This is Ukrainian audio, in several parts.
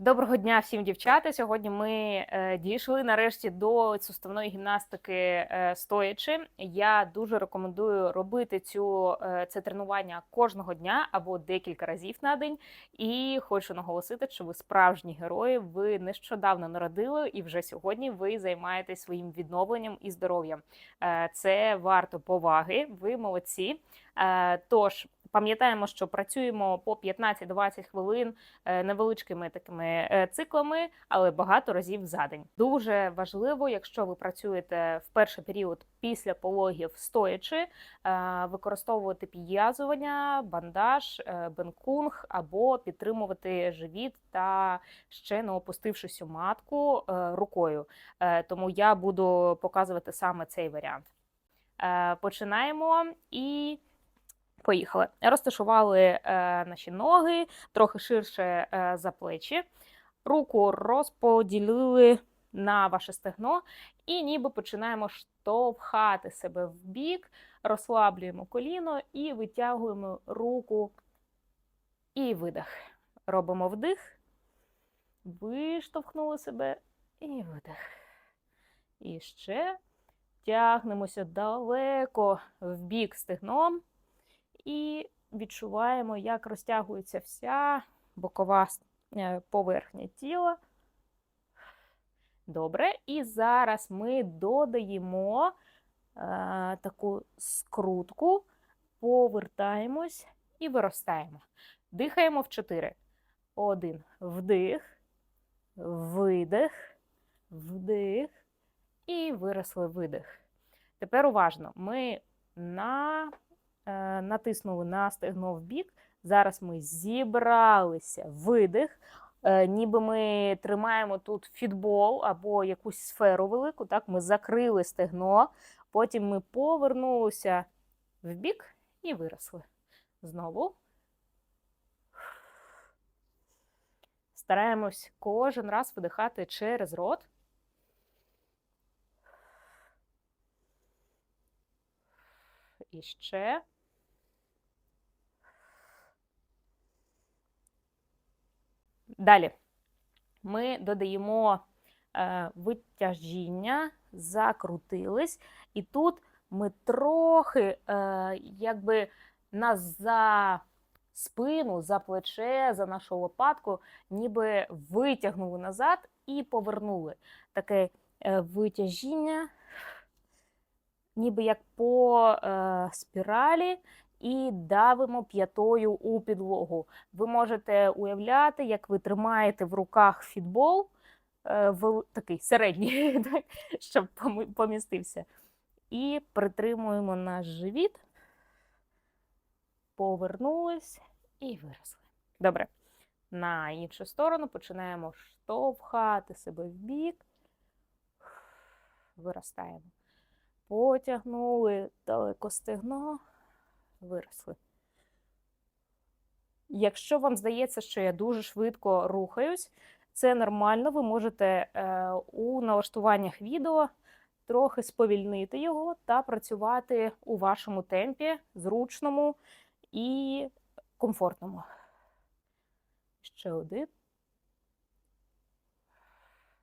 Доброго дня всім дівчата. Сьогодні ми е, дійшли нарешті до суставної гімнастики е, стоячи. Я дуже рекомендую робити цю е, це тренування кожного дня або декілька разів на день. І хочу наголосити, що ви справжні герої. Ви нещодавно народили, і вже сьогодні ви займаєтесь своїм відновленням і здоров'ям. Е, це варто поваги. Ви молодці. Е, тож. Пам'ятаємо, що працюємо по 15-20 хвилин е, невеличкими такими е, циклами, але багато разів за день. Дуже важливо, якщо ви працюєте в перший період після пологів стоячи, е, використовувати підв'язування, бандаж, бенкунг або підтримувати живіт та ще не опустившись у матку рукою. Тому я буду показувати саме цей варіант. Починаємо і. Поїхали. Розташували е, наші ноги трохи ширше е, за плечі. Руку розподілили на ваше стегно, і ніби починаємо штовхати себе в бік, розслаблюємо коліно і витягуємо руку і видих. Робимо вдих, виштовхнули себе і видих. І ще тягнемося далеко в бік стегном. І відчуваємо, як розтягується вся бокова е, поверхня тіла. Добре. І зараз ми додаємо е, таку скрутку, повертаємось і виростаємо. Дихаємо в 4. Один. Вдих, видих, вдих і виросли видих. Тепер уважно. Ми на натиснули на стегно в бік. Зараз ми зібралися, видих, е, ніби ми тримаємо тут фітбол або якусь сферу велику. Так, Ми закрили стегно, потім ми повернулися в бік і виросли. Знову. Стараємось кожен раз видихати через рот. І ще. Далі ми додаємо е, витяжіння, закрутились, і тут ми трохи, е, якби нас за спину, за плече, за нашу лопатку, ніби витягнули назад і повернули. Таке е, витяжіння, ніби як по спіралі, і давимо п'ятою у підлогу. Ви можете уявляти, як ви тримаєте в руках фітбол, е, такий середній, так, щоб помістився. І притримуємо наш живіт, повернулись і виросли. Добре. На іншу сторону починаємо штовхати себе в бік, виростаємо. Потягнули далеко стегно, виросли. Якщо вам здається, що я дуже швидко рухаюсь, це нормально. Ви можете е, у налаштуваннях відео трохи сповільнити його та працювати у вашому темпі, зручному і комфортному. Ще один.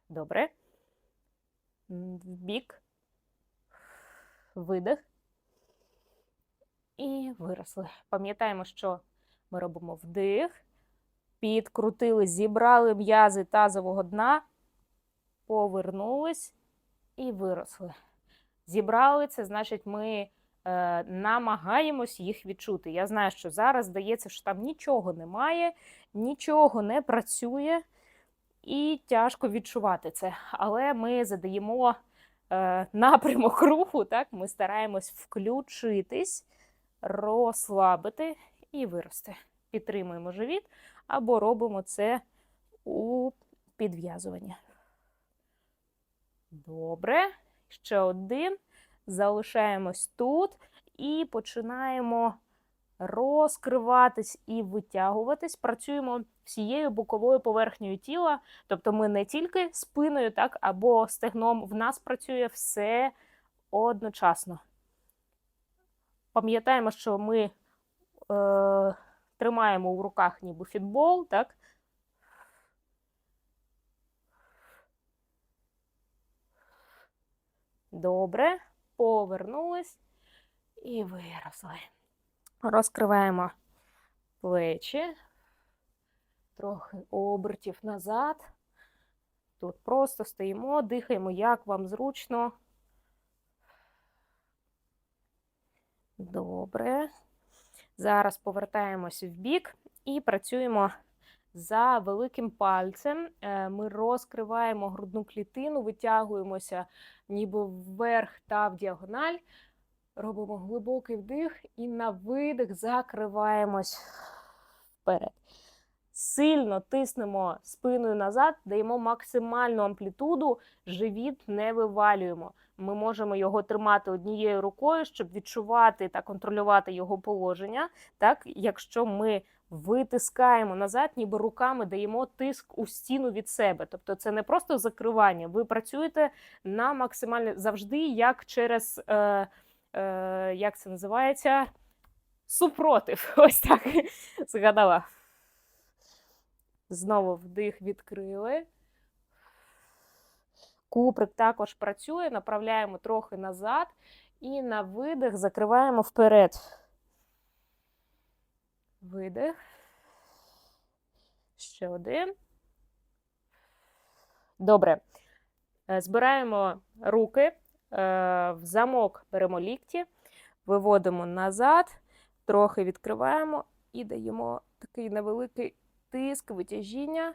Добре. В бік. Видих. І виросли. Пам'ятаємо, що ми робимо вдих, підкрутили, зібрали м'язи тазового дна, повернулись і виросли. Зібрали це, значить, ми е, намагаємось їх відчути. Я знаю, що зараз здається, що там нічого немає, нічого не працює, і тяжко відчувати це. Але ми задаємо е, напрямок руху, так? ми стараємось включитись, розслабити і вирости. Підтримуємо живіт або робимо це у підв'язуванні. Добре. Ще один. Залишаємось тут і починаємо розкриватись і витягуватись. Працюємо всією боковою поверхнею тіла. Тобто ми не тільки спиною, так, або стегном, в нас працює все одночасно. Пам'ятаємо, що ми е, тримаємо в руках ніби фітбол, так? Добре, повернулись і виросли. Розкриваємо плечі, трохи обертів назад. Тут просто стоїмо, дихаємо, як вам зручно. Добре. Зараз повертаємось в бік і працюємо за великим пальцем. Е, Ми розкриваємо грудну клітину, витягуємося ніби вверх та в діагональ. Робимо глибокий вдих і на видих закриваємось вперед. Сильно тиснемо спиною назад, даємо максимальну амплітуду, живіт не вивалюємо. Ми можемо його тримати однією рукою, щоб відчувати та контролювати його положення. Так, якщо ми витискаємо назад, ніби руками даємо тиск у стіну від себе. Тобто це не просто закривання. Ви працюєте на максимально завжди, як через е, е, як це називається? Супротив. Ось так згадала. Знову вдих відкрили. Куприк також працює, направляємо трохи назад і на видих закриваємо вперед. Видих. Ще один. Добре. Е, Збираємо руки е, в замок, беремо лікті, виводимо назад, трохи відкриваємо і даємо такий невеликий тиск, витяжіння.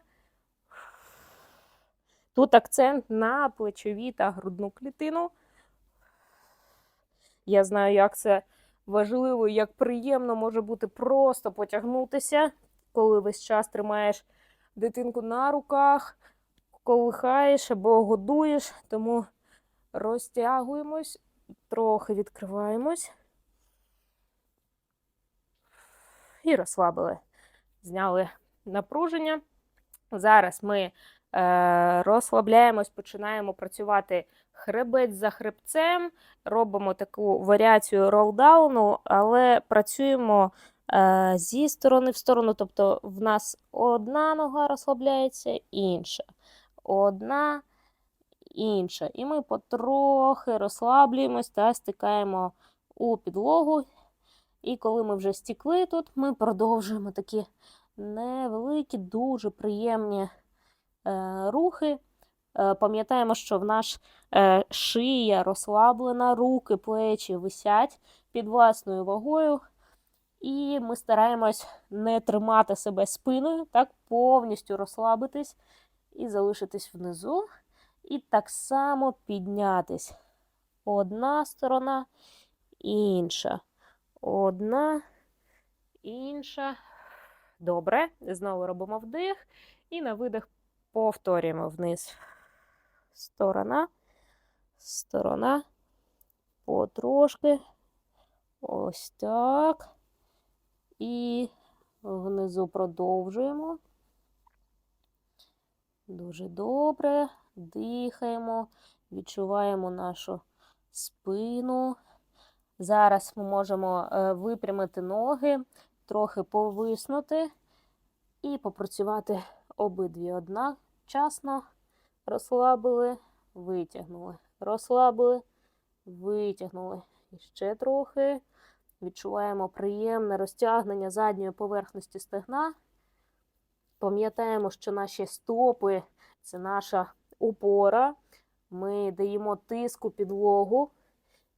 Тут акцент на плечові та грудну клітину. Я знаю, як це важливо як приємно може бути просто потягнутися, коли весь час тримаєш дитинку на руках, колихаєш або годуєш. Тому розтягуємось, трохи відкриваємось і розслабили. Зняли напруження. Зараз ми розслабляємось, починаємо працювати хребець за хребцем, робимо таку варіацію ролдауну, але працюємо е, зі сторони в сторону. Тобто в нас одна нога розслабляється, інша. Одна, інша. І ми потрохи розслаблюємось та стикаємо у підлогу. І коли ми вже стікли тут, ми продовжуємо такі невеликі, дуже приємні е, рухи. Е, пам'ятаємо, що в наш е, шия розслаблена, руки, плечі висять під власною вагою. І ми стараємось не тримати себе спиною, так повністю розслабитись і залишитись внизу. І так само піднятись. Одна сторона, інша. Одна, інша. Добре. Знову робимо вдих. І на видих повторюємо вниз. Сторона, сторона. Потрошки. Ось так. І внизу продовжуємо. Дуже добре. Дихаємо, відчуваємо нашу спину. Зараз ми можемо е, випрямити ноги, трохи повиснути і попрацювати обидві одночасно. Розслабили, витягнули. Розслабили, витягнули. І ще трохи. Відчуваємо приємне розтягнення задньої поверхності стегна. Пам'ятаємо, що наші стопи це наша опора. Ми даємо тиску підлогу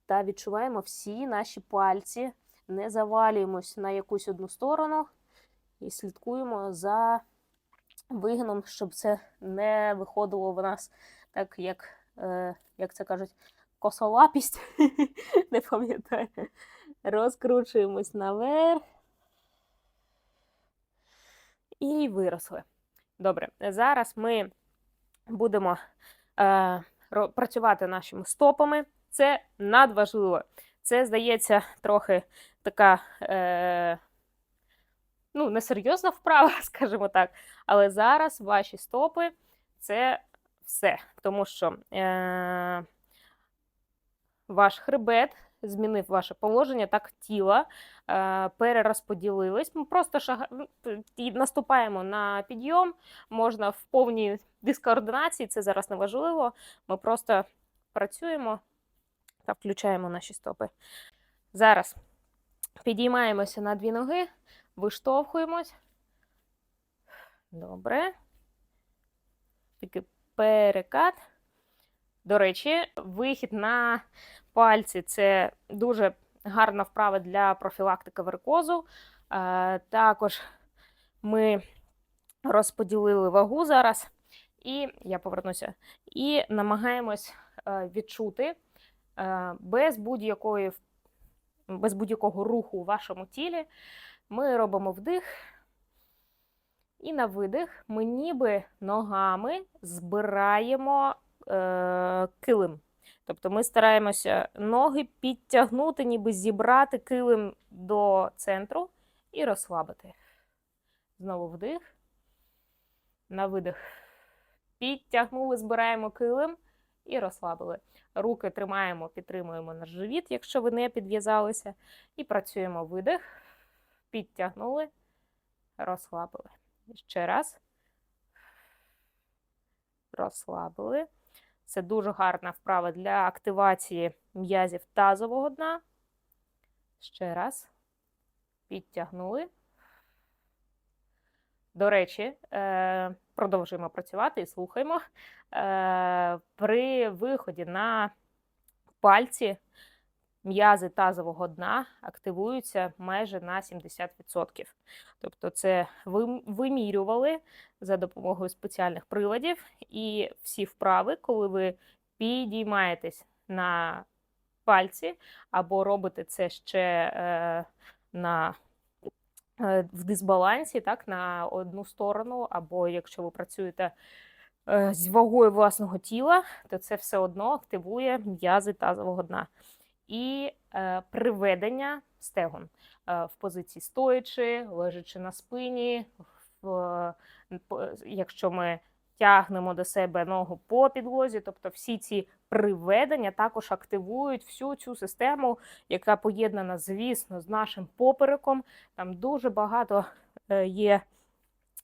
та відчуваємо всі наші пальці. Не завалюємось на якусь одну сторону і слідкуємо за вигином, щоб це не виходило в нас так, як, е, як це кажуть, косолапість. Не пам'ятаю. Розкручуємось наверх. І виросли. Добре, зараз ми будемо е, працювати нашими стопами. Це надважливо. Це, здається, трохи така е, ну, несерйозна вправа, скажімо так. Але зараз ваші стопи це все. Тому що е, ваш хребет змінив ваше положення, так тіла е, перерозподілились. Ми просто шага... наступаємо на підйом, можна в повній дискоординації, це зараз не важливо. Ми просто працюємо та включаємо наші стопи. Зараз підіймаємося на дві ноги, виштовхуємось. Добре. Такий перекат. До речі, вихід на пальці це дуже гарна вправа для профілактики варикозу. Е, Також ми розподілили вагу зараз, і я повернуся, і намагаємось е, відчути е, без будь-якої без будь-якого руху у вашому тілі. Ми робимо вдих. І на видих ми ніби ногами збираємо е, килим. Тобто ми стараємося ноги підтягнути, ніби зібрати килим до центру і розслабити. Знову вдих. На видих. Підтягнули, збираємо килим і розслабили. Руки тримаємо, підтримуємо наш живіт, якщо ви не підв'язалися. І працюємо видих. Підтягнули, розслабили. Ще раз. Розслабили. Це дуже гарна вправа для активації м'язів тазового дна. Ще раз. Підтягнули. До речі, е, продовжуємо працювати і слухаємо. Е, При виході на пальці м'язи тазового дна активуються майже на 70%. Тобто, це вимірювали за допомогою спеціальних приладів, і всі вправи, коли ви підіймаєтесь на пальці, або робите це ще е, на е, в дисбалансі, так, на одну сторону, або якщо ви працюєте е, з вагою власного тіла, то це все одно активує м'язи тазового дна і е, приведення стегон е, в позиції стоячи, лежачи на спині, в, якщо ми тягнемо до себе ногу по підлозі, тобто всі ці приведення також активують всю цю систему, яка поєднана, звісно, з нашим попереком. Там дуже багато е, є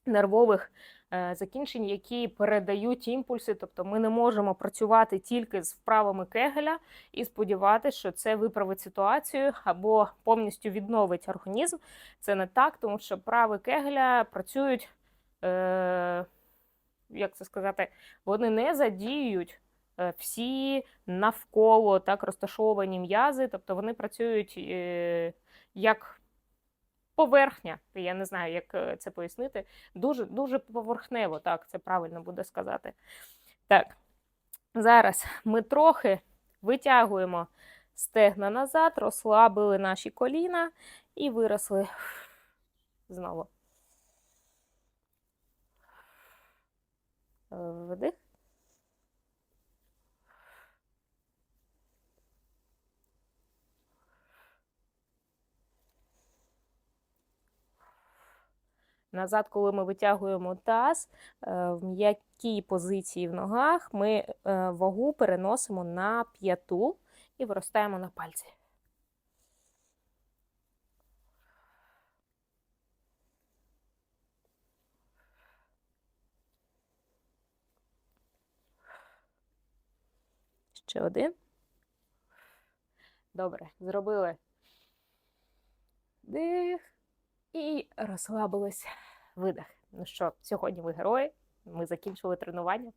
нервових Е, закінчень, які передають імпульси. Тобто ми не можемо працювати тільки з вправами кегеля і сподіватися, що це виправить ситуацію або повністю відновить організм. Це не так, тому що вправи кегеля працюють, е, як це сказати, вони не задіюють. Е, всі навколо так розташовані м'язи, тобто вони працюють е, як поверхня, я не знаю, як е, це пояснити. Дуже дуже поверхнево, так, це правильно буде сказати. Так, зараз ми трохи витягуємо стегна назад, розслабили наші коліна і виросли знову. Вдих. Назад, коли ми витягуємо таз е, в м'якій позиції в ногах, ми е, вагу переносимо на п'яту і виростаємо на пальці. Ще один. Добре, зробили дих. І розслабились видих. Ну що, сьогодні ви герої. Ми закінчили тренування.